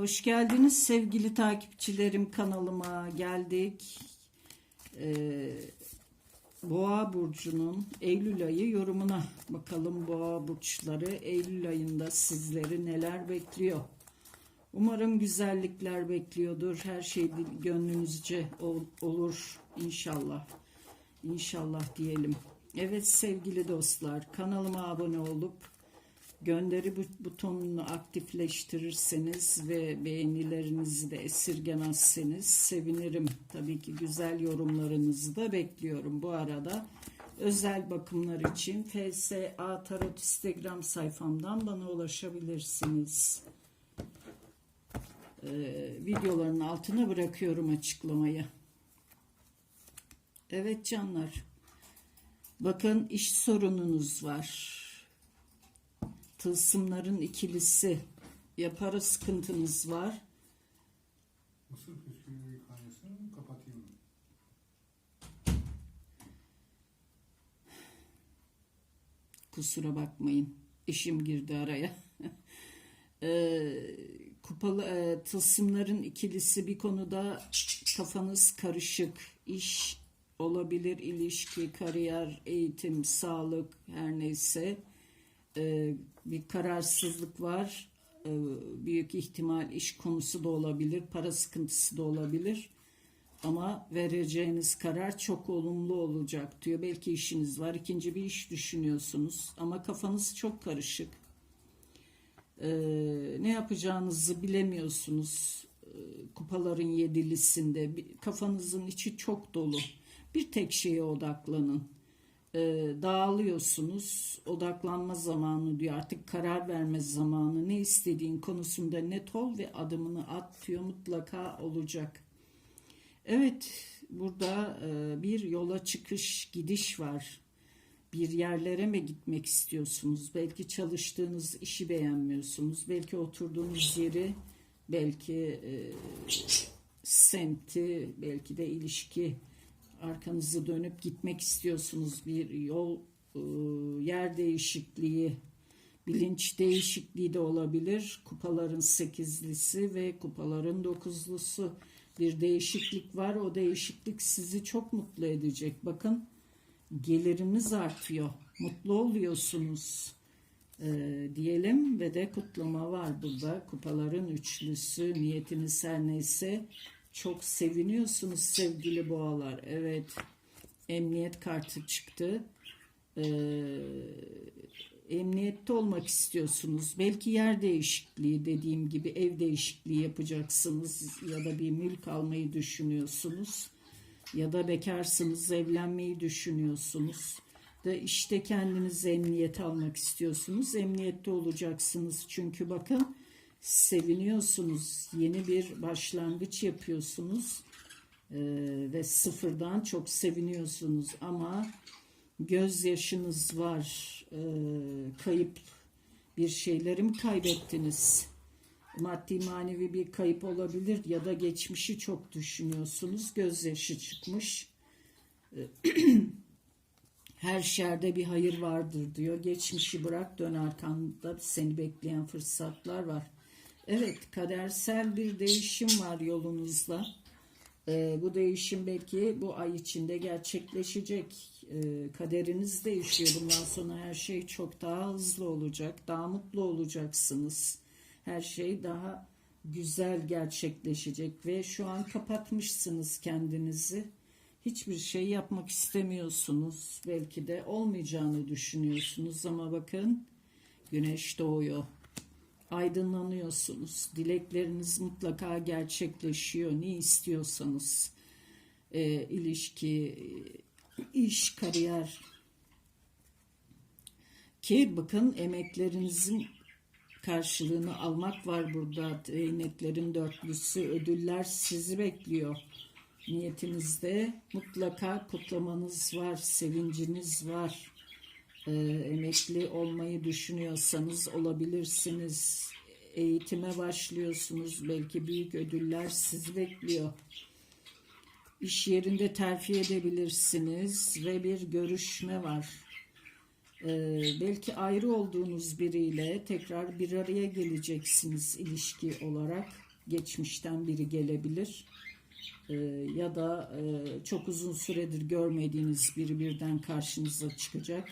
Hoş geldiniz sevgili takipçilerim kanalıma geldik. Ee, Boğa burcunun Eylül ayı yorumuna bakalım Boğa burçları Eylül ayında sizleri neler bekliyor. Umarım güzellikler bekliyordur. Her şey gönlünüzce ol- olur inşallah. İnşallah diyelim. Evet sevgili dostlar kanalıma abone olup gönderi bu- butonunu aktifleştirirseniz ve beğenilerinizi de esirgemezseniz sevinirim. Tabii ki güzel yorumlarınızı da bekliyorum. Bu arada özel bakımlar için FSA Tarot Instagram sayfamdan bana ulaşabilirsiniz. Ee, videoların altına bırakıyorum açıklamayı. Evet canlar. Bakın iş sorununuz var tılsımların ikilisi. Ya para sıkıntınız var. Mısır püskülü kaynasını kapatayım? Mı? kusura bakmayın. İşim girdi araya. Ee, kupalı e, tılsımların ikilisi bir konuda kafanız karışık. İş olabilir ilişki kariyer eğitim sağlık her neyse Ee, bir kararsızlık var Ee, büyük ihtimal iş konusu da olabilir para sıkıntısı da olabilir ama vereceğiniz karar çok olumlu olacak diyor. Belki işiniz var, ikinci bir iş düşünüyorsunuz ama kafanız çok karışık. Ee, ne yapacağınızı bilemiyorsunuz. Kupaların yedilisinde kafanızın içi çok dolu. Bir tek şeye odaklanın. Ee, dağılıyorsunuz. Odaklanma zamanı diyor. Artık karar verme zamanı. Ne istediğin konusunda net ol ve adımını at diyor. Mutlaka olacak. Evet, burada e, bir yola çıkış, gidiş var. Bir yerlere mi gitmek istiyorsunuz? Belki çalıştığınız işi beğenmiyorsunuz. Belki oturduğunuz yeri, belki e, semti, belki de ilişki arkanızı dönüp gitmek istiyorsunuz. Bir yol, e, yer değişikliği, bilinç değişikliği de olabilir. Kupaların sekizlisi ve kupaların dokuzlusu bir değişiklik var. O değişiklik sizi çok mutlu edecek. Bakın geliriniz artıyor. Mutlu oluyorsunuz. Ee, diyelim ve de kutlama var burada. Kupaların üçlüsü niyetiniz her neyse çok seviniyorsunuz sevgili boğalar. Evet emniyet kartı çıktı. Ee, emniyette olmak istiyorsunuz. Belki yer değişikliği dediğim gibi ev değişikliği yapacaksınız ya da bir mülk almayı düşünüyorsunuz ya da bekarsınız evlenmeyi düşünüyorsunuz da işte kendiniz emniyet almak istiyorsunuz. Emniyette olacaksınız çünkü bakın seviniyorsunuz. Yeni bir başlangıç yapıyorsunuz. Ee, ve sıfırdan çok seviniyorsunuz ama gözyaşınız var. Ee, kayıp bir şeyleri mi kaybettiniz? Maddi manevi bir kayıp olabilir ya da geçmişi çok düşünüyorsunuz. Gözyaşı çıkmış. Ee, Her şerde bir hayır vardır diyor. Geçmişi bırak dön arkanda seni bekleyen fırsatlar var. Evet kadersel bir değişim var yolunuzda. Ee, bu değişim belki bu ay içinde gerçekleşecek. Ee, kaderiniz değişiyor. Bundan sonra her şey çok daha hızlı olacak. Daha mutlu olacaksınız. Her şey daha güzel gerçekleşecek ve şu an kapatmışsınız kendinizi. Hiçbir şey yapmak istemiyorsunuz. Belki de olmayacağını düşünüyorsunuz ama bakın güneş doğuyor aydınlanıyorsunuz. Dilekleriniz mutlaka gerçekleşiyor. Ne istiyorsanız e, ilişki, iş, kariyer ki bakın emeklerinizin karşılığını almak var burada. Değneklerin dörtlüsü, ödüller sizi bekliyor. Niyetinizde mutlaka kutlamanız var, sevinciniz var e, emekli olmayı düşünüyorsanız olabilirsiniz. Eğitime başlıyorsunuz. Belki büyük ödüller sizi bekliyor. İş yerinde terfi edebilirsiniz ve bir görüşme var. Ee, belki ayrı olduğunuz biriyle tekrar bir araya geleceksiniz ilişki olarak. geçmişten biri gelebilir. Ee, ya da e, çok uzun süredir görmediğiniz biri birden karşınıza çıkacak.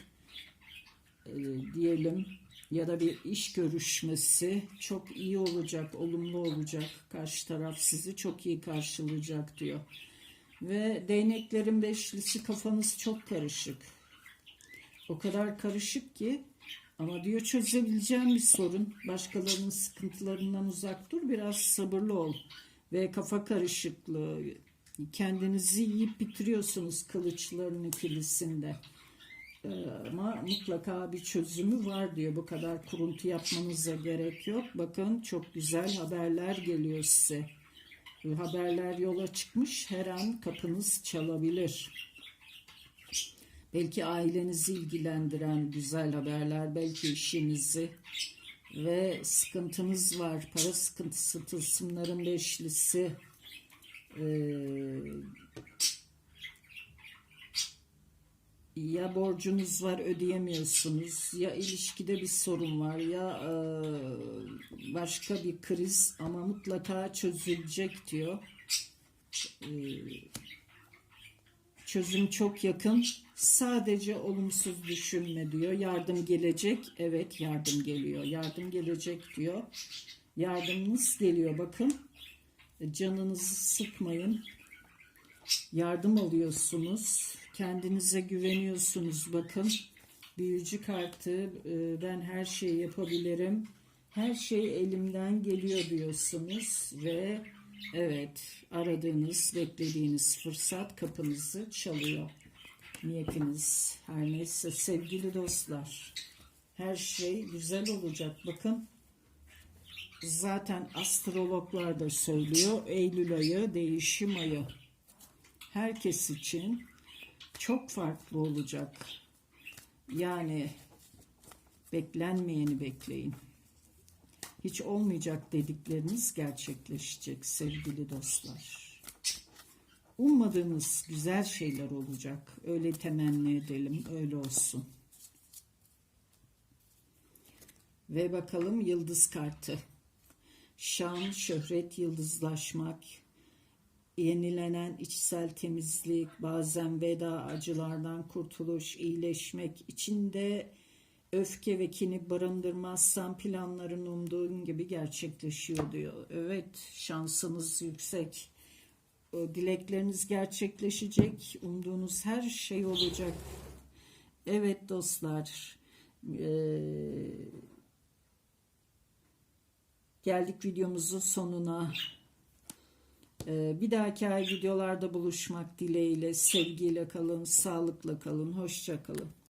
Ee, diyelim ya da bir iş görüşmesi çok iyi olacak, olumlu olacak. Karşı taraf sizi çok iyi karşılayacak diyor. Ve değneklerin beşlisi kafanız çok karışık. O kadar karışık ki ama diyor çözebileceğim bir sorun. Başkalarının sıkıntılarından uzak dur. Biraz sabırlı ol. Ve kafa karışıklığı. Kendinizi yiyip bitiriyorsunuz kılıçların ikilisinde. Ee, ama mutlaka bir çözümü var diyor. Bu kadar kuruntu yapmanıza gerek yok. Bakın çok güzel haberler geliyor size. Bu haberler yola çıkmış. Her an kapınız çalabilir. Belki ailenizi ilgilendiren güzel haberler, belki işinizi ve sıkıntınız var. Para sıkıntısı, tılsımların beşlisi, ee, ya borcunuz var ödeyemiyorsunuz, ya ilişkide bir sorun var, ya e, başka bir kriz ama mutlaka çözülecek diyor. E, çözüm çok yakın. Sadece olumsuz düşünme diyor. Yardım gelecek. Evet yardım geliyor. Yardım gelecek diyor. Yardımınız geliyor bakın. Canınızı sıkmayın. Yardım alıyorsunuz. Kendinize güveniyorsunuz bakın. Büyücü kartı e, ben her şeyi yapabilirim. Her şey elimden geliyor diyorsunuz ve evet aradığınız, beklediğiniz fırsat kapınızı çalıyor. Niyetiniz her neyse sevgili dostlar. Her şey güzel olacak. Bakın zaten astrologlar da söylüyor. Eylül ayı değişim ayı. Herkes için çok farklı olacak. Yani beklenmeyeni bekleyin. Hiç olmayacak dedikleriniz gerçekleşecek sevgili dostlar. Ummadığınız güzel şeyler olacak. Öyle temenni edelim, öyle olsun. Ve bakalım yıldız kartı. Şan, şöhret, yıldızlaşmak, yenilenen içsel temizlik, bazen veda, acılardan kurtuluş, iyileşmek, içinde öfke ve kini barındırmazsan planların umduğun gibi gerçekleşiyor diyor. Evet, şansınız yüksek. Dilekleriniz gerçekleşecek, umduğunuz her şey olacak. Evet dostlar, eee, geldik videomuzun sonuna. Ee, Bir dahaki ay videolarda buluşmak dileğiyle sevgiyle kalın, sağlıkla kalın, hoşça kalın.